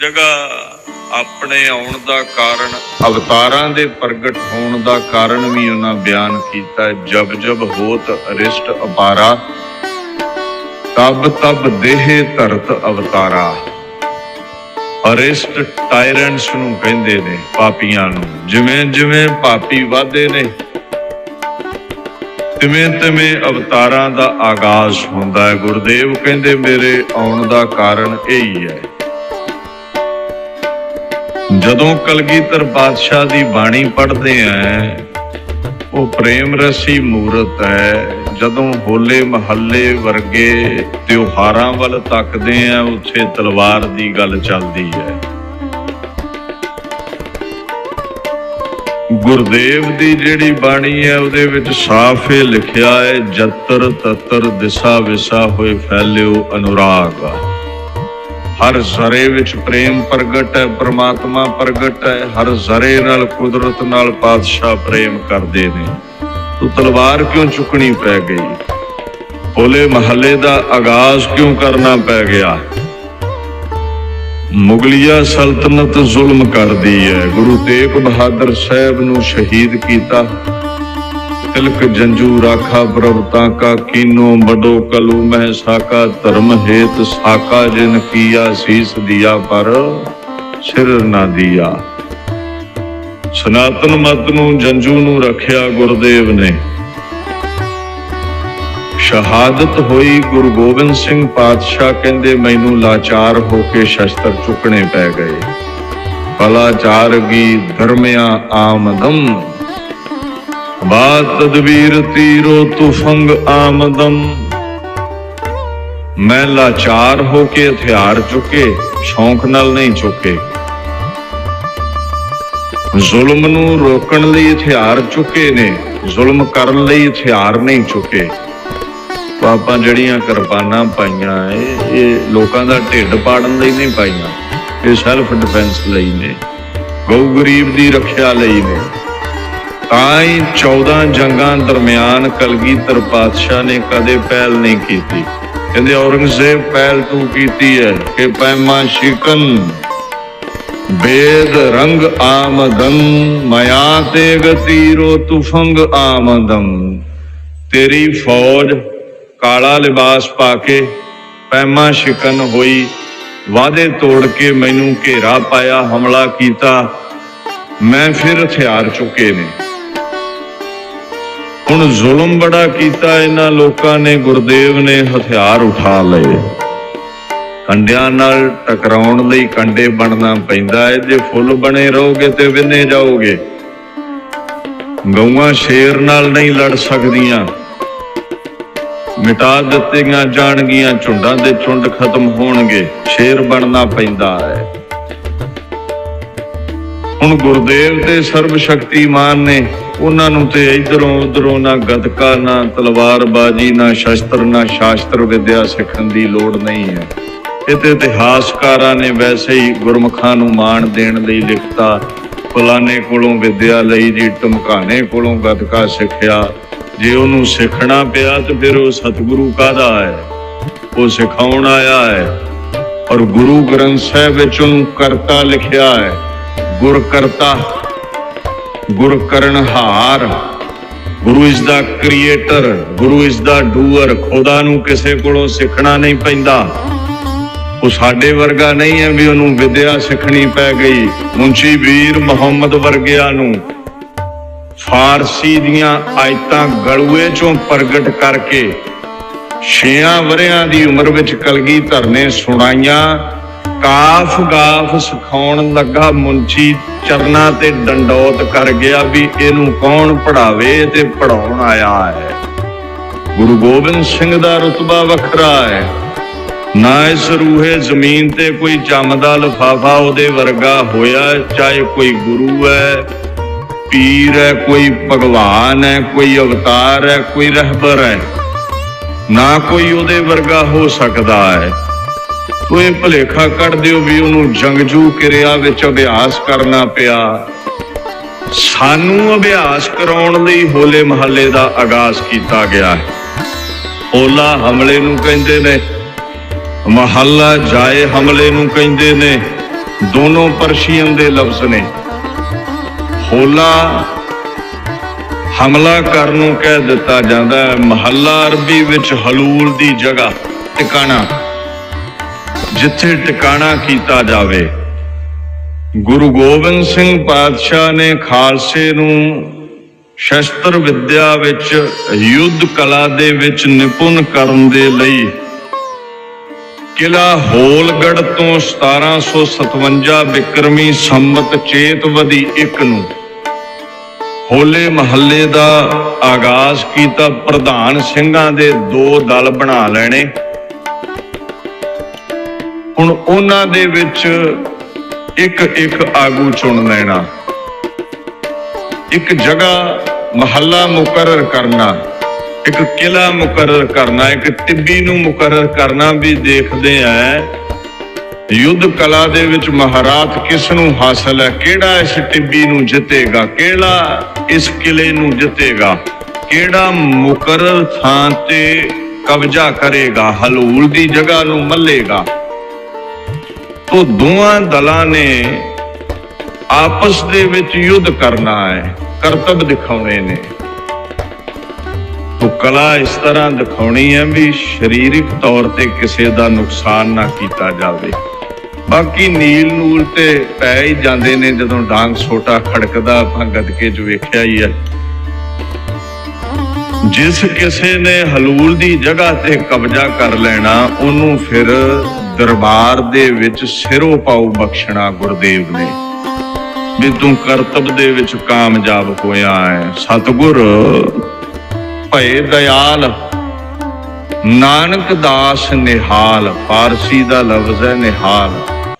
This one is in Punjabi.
ਜਗ੍ਹਾ ਆਪਣੇ ਆਉਣ ਦਾ ਕਾਰਨ, ਅਵਤਾਰਾਂ ਦੇ ਪ੍ਰਗਟ ਹੋਣ ਦਾ ਕਾਰਨ ਵੀ ਉਹਨਾਂ ਬਿਆਨ ਕੀਤਾ ਜਬ ਜਬ ਹੋਤ ਅਰਿਸ਼ਟ ਅਪਾਰਾ, ਤਬ ਤਬ ਦੇਹ ਧਰਤ ਅਵਤਾਰਾ। ਅਰਿਸ਼ਟ ਟਾਇਰੈਂਟਸ ਨੂੰ ਕਹਿੰਦੇ ਨੇ ਪਾਪੀਆਂ ਨੂੰ, ਜਿਵੇਂ ਜਿਵੇਂ ਪਾਪੀ ਵਾਧੇ ਨੇ, ਤਿਵੇਂ ਤਿਵੇਂ ਅਵਤਾਰਾਂ ਦਾ ਆਗਾਜ਼ ਹੁੰਦਾ ਹੈ। ਗੁਰਦੇਵ ਕਹਿੰਦੇ, ਮੇਰੇ ਆਉਣ ਦਾ ਕਾਰਨ ਇਹੀ ਹੈ। ਜਦੋਂ ਕਲਗੀਧਰ ਬਾਦਸ਼ਾਹ ਦੀ ਬਾਣੀ ਪੜ੍ਹਦੇ ਆਂ ਉਹ ਪ੍ਰੇਮ ਰਸੀ ਮੂਰਤ ਹੈ ਜਦੋਂ ਹੋਲੇ ਮਹੱਲੇ ਵਰਗੇ ਤਿਉਹਾਰਾਂ ਵੱਲ ਤੱਕਦੇ ਆਂ ਉੱਥੇ ਤਲਵਾਰ ਦੀ ਗੱਲ ਚੱਲਦੀ ਹੈ ਗੁਰਦੇਵ ਦੀ ਜਿਹੜੀ ਬਾਣੀ ਹੈ ਉਹਦੇ ਵਿੱਚ ਸਾਫ਼ ਇਹ ਲਿਖਿਆ ਹੈ ਜਤਰ ਤਤਰ ਦਿਸ਼ਾ ਵਿਸਾ ਹੋਏ ਫੈਲਿਓ ਅਨੁਰਾਗ। ਹਰ ਜ਼ਰੇ ਵਿੱਚ ਪ੍ਰੇਮ ਪ੍ਰਗਟ ਹੈ, ਪ੍ਰਮਾਤਮਾ ਪ੍ਰਗਟ ਹੈ, ਹਰ ਜ਼ਰੇ ਨਾਲ ਕੁਦਰਤ ਨਾਲ ਪਾਤਸ਼ਾਹ ਪ੍ਰੇਮ ਕਰਦੇ ਨੇ। ਤੂੰ ਤਲਵਾਰ ਕਿਉਂ ਚੁੱਕਣੀ ਪੈ ਗਈ? ਹੋਲੇ ਮਹੱਲੇ ਦਾ ਆਗਾਜ਼ ਕਿਉਂ ਕਰਨਾ ਪੈ ਗਿਆ? ਮੁਗਲਿਆ ਸਲਤਨਤ ਜ਼ੁਲਮ ਕਰਦੀ ਹੈ, ਗੁਰੂ ਤੇਗ ਬਹਾਦਰ ਸਾਹਿਬ ਨੂੰ ਸ਼ਹੀਦ ਕੀਤਾ। ਤਿਲਕ ਜੰਜੂ ਰਾਖਾ ਪ੍ਰਭਤਾ ਕਾ ਕੀਨੋ ਬਡੋ ਕਲੂ ਮਹਿ ਸਾਕਾ ਧਰਮ ਹੇਤ ਸਾਕਾ ਜਿਨ ਕੀਆ ਸੀਸ ਦਿਆ ਪਰ ਸਿਰ ਨਾ ਦਿਆ। ਸਨਾਤਨ ਮਤ ਨੂੰ ਜੰਜੂ ਨੂੰ ਰੱਖਿਆ ਗੁਰਦੇਵ ਨੇ। ਸ਼ਹਾਦਤ ਹੋਈ ਗੁਰੂ ਗੋਬਿੰਦ ਸਿੰਘ ਪਾਤਸ਼ਾਹ ਕਹਿੰਦੇ ਮੈਨੂੰ ਲਾਚਾਰ ਹੋ ਕੇ ਸ਼ਸਤਰ ਚੁੱਕਣੇ ਪੈ ਗਏ। ਕਲਾਚਾਰਗੀ ਧਰਮਿਆ ਆਮਦਮ ਬਾਤ ਤਦਬੀਰ ਤੀਰੋ ਤੁਫੰਗ ਆਮਦਮ। ਮੈਂ ਲਾਚਾਰ ਹੋ ਕੇ ਹਥਿਆਰ ਚੁੱਕੇ, ਸ਼ੌਂਕ ਨਾਲ ਨਹੀਂ ਚੁੱਕੇ। ਜ਼ੁਲਮ ਨੂੰ ਰੋਕਣ ਲਈ ਹਥਿਆਰ ਚੁੱਕੇ ਨੇ, ਜ਼ੁਲਮ ਕਰਨ ਲਈ ਹਥਿਆਰ ਨਹੀਂ ਚੁੱਕੇ। ਪਾਪਾਂ ਜਿਹੜੀਆਂ ਕਿਰਪਾਨਾਂ ਪਾਈਆਂ ਇਹ ਇਹ ਲੋਕਾਂ ਦਾ ਢਿੱਡ ਪਾੜਨ ਲਈ ਨਹੀਂ ਪਾਈਆਂ, ਇਹ ਸੈਲਫ ਡਿਫੈਂਸ ਲਈ ਨੇ। ਗਊ ਗਰੀਬ ਦੀ ਰੱਖਿਆ ਲਈ ਨੇ। ਤਾਂ 14 ਜੰਗਾਂ ਦਰਮਿਆਨ ਕਲਗੀਧਰ ਪਾਤਸ਼ਾਹ ਨੇ ਕਦੇ ਪਹਿਲ ਨਹੀਂ ਕੀਤੀ। ਕਹਿੰਦੇ, ਔਰੰਗਜ਼ੇਬ ਪਹਿਲ ਤੂੰ ਕੀਤੀ ਹੈ ਕਿ ਪੈਮਾ ਸ਼ਿਕਨ ਬੇਦ ਰੰਗ ਆਮਦਨ, ਮਾਇਆ ਤੇ ਗਤੀਰੋ ਤੁਫੰਗ ਆਮਦਮ ਤੇਰੀ ਫੌਜ ਕਾਲਾ ਲਿਬਾਸ ਪਾ ਕੇ ਪੈਮਾ ਸ਼ਿਕਨ ਹੋਈ ਵਾਦੇ ਤੋੜ ਕੇ ਮੈਨੂੰ ਘੇਰਾ ਪਾਇਆ, ਹਮਲਾ ਕੀਤਾ। ਮੈਂ ਫਿਰ ਹਥਿਆਰ ਚੁੱਕੇ ਨੇ। ਹੁਣ ਜ਼ੁਲਮ ਬੜਾ ਕੀਤਾ ਇਹਨਾਂ ਲੋਕਾਂ ਨੇ, ਗੁਰਦੇਵ ਨੇ, ਹਥਿਆਰ ਉਠਾ ਲਏ। ਕੰਡਿਆਂ ਨਾਲ ਟਕਰਾਉਣ ਲਈ ਕੰਡੇ ਬਣਨਾ ਪੈਂਦਾ ਹੈ ਜੇ ਫੁੱਲ ਬਣੇ ਰਹੋਗੇ ਤੇ ਵਿੰਨੇ ਜਾਓਗੇ। ਗਊਆਂ ਸ਼ੇਰ ਨਾਲ ਨਹੀਂ ਲੜ ਸਕਦੀਆਂ। ਮਿਟਾ ਦਿੱਤੀਆਂ ਜਾਣਗੀਆਂ, ਝੁੰਡਾਂ ਦੇ ਝੁੰਡ ਖਤਮ ਹੋਣਗੇ। ਸ਼ੇਰ ਬਣਨਾ ਪੈਂਦਾ ਹੈ ਹੁਣ ਗੁਰਦੇਵ ਤੇ ਸਰਬ ਸ਼ਕਤੀਮਾਨ ਨੇ ਉਹਨਾਂ ਨੂੰ ਤੇ ਇਧਰੋਂ ਉਧਰੋਂ ਨਾ ਗਤਕਾ, ਨਾ ਤਲਵਾਰਬਾਜੀ, ਨਾ ਸ਼ਸਤਰ, ਨਾ ਸ਼ਾਸਤਰ ਵਿਦਿਆ ਸਿੱਖਣ ਦੀ ਲੋੜ ਨਹੀਂ ਹੈ। ਇਹ ਤੇ ਇਤਿਹਾਸਕਾਰਾਂ ਨੇ ਵੈਸੇ ਹੀ ਗੁਰਮੁਖਾਂ ਨੂੰ ਮਾਣ ਦੇਣ ਲਈ ਲਿਖਤਾ, ਫਲਾਣੇ ਕੋਲੋਂ ਵਿਦਿਆ ਲਈ ਜੀ ਟਮਕਾਣੇ ਕੋਲੋਂ ਗਤਕਾ ਸਿੱਖਿਆ। ਜੇ ਉਹਨੂੰ ਸਿੱਖਣਾ ਪਿਆ ਤੇ ਫਿਰ ਉਹ ਸਤਿਗੁਰੂ ਕਾਹਦਾ ਹੈ? ਉਹ ਸਿਖਾਉਣ ਆਇਆ ਹੈ। ਔਰ ਗੁਰੂ ਗ੍ਰੰਥ ਸਾਹਿਬ ਵਿੱਚ ਉਹਨੂੰ ਕਰਤਾ ਲਿਖਿਆ ਹੈ। ਗੁਰ ਕਰਤਾ, ਗੁਰ ਕਰਨਹਾਰ ਗੁਰੂ ਇਸ ਦਾ ਕ੍ਰੀਏਟਰ ਗੁਰੂ ਇਸ ਦਾ ਡੂਅਰ ਖੁਦਾ ਨੂੰ ਕਿਸੇ ਕੋਲੋਂ ਸਿੱਖਣਾ ਨਹੀਂ ਪੈਂਦਾ। ਉਹ ਸਾਡੇ ਵਰਗਾ ਨਹੀਂ ਹੈ ਵੀ ਉਹਨੂੰ ਵਿਦਿਆ ਸਿੱਖਣੀ ਪੈ ਗਈ। ਮੁੰਸ਼ੀ ਵੀਰ ਮੁਹੰਮਦ ਵਰਗਿਆਂ ਨੂੰ ਫਾਰਸੀ ਦੀਆਂ ਆਇਤਾਂ ਗਲੂਏ ਚੋਂ ਪ੍ਰਗਟ ਕਰਕੇ ਛੇਆਂ ਵਰਿਆਂ ਦੀ ਉਮਰ ਵਿੱਚ ਕਲਗੀ ਧਰਨੇ ਸੁਣਾਈਆਂ। ਕਾਫ ਗਾਫ ਸਿਖਾਉਣ ਲੱਗਾ ਮੁੰਚੀ ਚਰਨਾ ਤੇ ਡੰਡੋਤ ਕਰ ਗਿਆ ਵੀ ਇਹਨੂੰ ਕੌਣ ਪੜਾਵੇ ਤੇ ਪੜਾਉਣ ਆਇਆ ਹੈ। ਗੁਰੂ ਗੋਬਿੰਦ ਸਿੰਘ ਦਾ ਰਤਬਾ ਵੱਖਰਾ ਹੈ। ਨਾ ਇਸ ਰੂਹੇ ਜ਼ਮੀਨ ਤੇ ਕੋਈ ਜੰਮਦਾ ਲਫਾਫਾ ਉਹਦੇ ਵਰਗਾ ਹੋਇਆ, ਚਾਹੇ ਕੋਈ ਗੁਰੂ ਹੈ, ਪੀਰ ਹੈ, ਕੋਈ ਭਗਵਾਨ ਹੈ, ਕੋਈ ਅਵਤਾਰ ਹੈ, ਕੋਈ ਰਹਿਬਰ ਹੈ। ਨਾ ਕੋਈ ਉਹਦੇ ਵਰਗਾ ਹੋ ਸਕਦਾ ਹੈ। ਤੋ ਇਹ ਭਲੇਖਾ ਕੱਢ ਦਿਓ ਵੀ ਉਹਨੂੰ ਜੰਗਜੂ ਕਿਰਿਆ ਵਿੱਚ ਅਭਿਆਸ ਕਰਨਾ ਪਿਆ। ਸਾਨੂੰ ਅਭਿਆਸ ਕਰਾਉਣ ਲਈ ਹੋਲੇ ਮਹੱਲੇ ਦਾ ਆਗਾਜ਼ ਕੀਤਾ ਗਿਆ ਹੈ। ਹੋਲਾ ਹਮਲੇ ਨੂੰ ਕਹਿੰਦੇ ਨੇ, ਮਹੱਲਾ ਜਾਏ ਹਮਲੇ ਨੂੰ ਕਹਿੰਦੇ ਨੇ, ਦੋਨੋਂ ਪਰਸ਼ੀਅਨ ਦੇ ਲਫ਼ਜ਼ ਨੇ। ਹੋਲਾ ਹਮਲਾ ਕਰਨ ਨੂੰ ਕਹਿ ਦਿੱਤਾ ਜਾਂਦਾ ਹੈ, ਮਹੱਲਾ ਅਰਬੀ ਵਿੱਚ ਹਲੂਲ ਦੀ ਜਗ੍ਹਾ, ਟਿਕਾਣਾ। ਜਿੱਥੇ ਟਿਕਾਣਾ ਕੀਤਾ ਜਾਵੇ। ਗੁਰੂ ਗੋਬਿੰਦ ਸਿੰਘ ਪਾਤਸ਼ਾਹ ਨੇ ਖਾਲਸੇ ਨੂੰ ਸ਼ਸਤਰ ਵਿੱਦਿਆ ਵਿੱਚ, ਯੁੱਧ ਕਲਾ ਦੇ ਵਿੱਚ ਨਿਪੁੰਨ ਕਰਨ ਦੇ ਲਈ ਕਿਲਾ ਹੋਲਗੜ ਤੋਂ 1757 ਬਿਕਰਮੀ ਸੰਮਤ ਚੇਤਵਦੀ 1 ਨੂੰ ਹੋਲੇ ਮਹੱਲੇ ਦਾ ਆਗਾਜ਼ ਕੀਤਾ, ਪ੍ਰਧਾਨ ਸਿੰਘਾਂ ਦੇ ਦੋ ਦਲ ਬਣਾ ਲੈਣੇ। ਹੁਣ ਉਹਨਾਂ ਦੇ ਵਿੱਚ ਇੱਕ ਇੱਕ ਆਗੂ ਚੁਣ ਲੈਣਾ। ਇੱਕ ਜਗ੍ਹਾ ਮਹੱਲਾ ਮੁਕਰਰ ਕਰਨਾ, ਇੱਕ ਕਿਲਾ ਮੁਕਰਰ ਕਰਨਾ, ਇੱਕ ਟਿੱਬੀ ਨੂੰ ਮੁਕਰਰ ਕਰਨਾ ਵੀ ਦੇਖਦੇ ਆ, ਯੁੱਧ ਕਲਾ ਦੇ ਵਿੱਚ ਮਹਾਰਾਤ ਕਿਸ ਨੂੰ ਹਾਸਲ ਹੈ, ਕਿਹੜਾ ਇਸ ਟਿੱਬੀ ਨੂੰ ਜਿੱਤੇਗਾ, ਕਿਹੜਾ ਇਸ ਕਿਲੇ ਨੂੰ ਜਿੱਤੇਗਾ, ਕਿਹੜਾ ਮੁਕਰਰ ਥਾਂ ਤੇ ਕਬਜ਼ਾ ਕਰੇਗਾ, ਹਲੂਲ ਦੀ ਜਗ੍ਹਾ ਨੂੰ ਮੱਲੇਗਾ। ਤੋ ਦੋਵਾਂ ਦਲਾਂ ਨੇ ਆਪਸ ਦੇ ਵਿੱਚ ਯੁੱਧ ਕਰਨਾ ਹੈ ਕਰਤਬ ਦਿਖਾਉਣੇ ਨੇ। ਤੋ ਕਲਾ ਇਸ ਤਰ੍ਹਾਂ ਦਿਖਾਉਣੀ ਹੈ ਵੀ ਸਰੀਰਕ ਤੌਰ ਤੇ ਕਿਸੇ ਦਾ ਨੁਕਸਾਨ ਨਾ ਕੀਤਾ ਜਾਵੇ। ਬਾਕੀ ਨੀਲ ਨੂਲ ਤੇ ਪੈ ਹੀ ਜਾਂਦੇ ਨੇ ਜਦੋਂ ਡਾਂਗ ਛੋਟਾ ਖੜਕਦਾ, ਆਪਾਂ ਗਦਕੇ 'ਚ ਵੇਖਿਆ ਹੀ ਹੈ। ਜਿਸ ਕਿਸੇ ਨੇ ਹਲੂਲ ਦੀ ਜਗ੍ਹਾ ਤੇ ਕਬਜ਼ਾ ਕਰ ਲੈਣਾ, ਉਹਨੂੰ ਫਿਰ ਦਰਬਾਰ ਦੇ ਵਿੱਚ ਸਿਰੋਂ ਪਾਉ ਬਖਸ਼ਣਾ ਗੁਰਦੇਵ ਨੇ। ਵੀ ਤੂੰ ਕਰਤਬ ਦੇ ਵਿੱਚ ਕਾਮਯਾਬ ਹੋਇਆ ਹੈ। ਸਤਗੁਰ, ਭਏ ਦਇਆਲ, ਨਾਨਕ ਦਾਸ ਨਿਹਾਲ, ਫਾਰਸੀ ਦਾ ਲਫ਼ਜ਼ ਹੈ ਨਿਹਾਲ।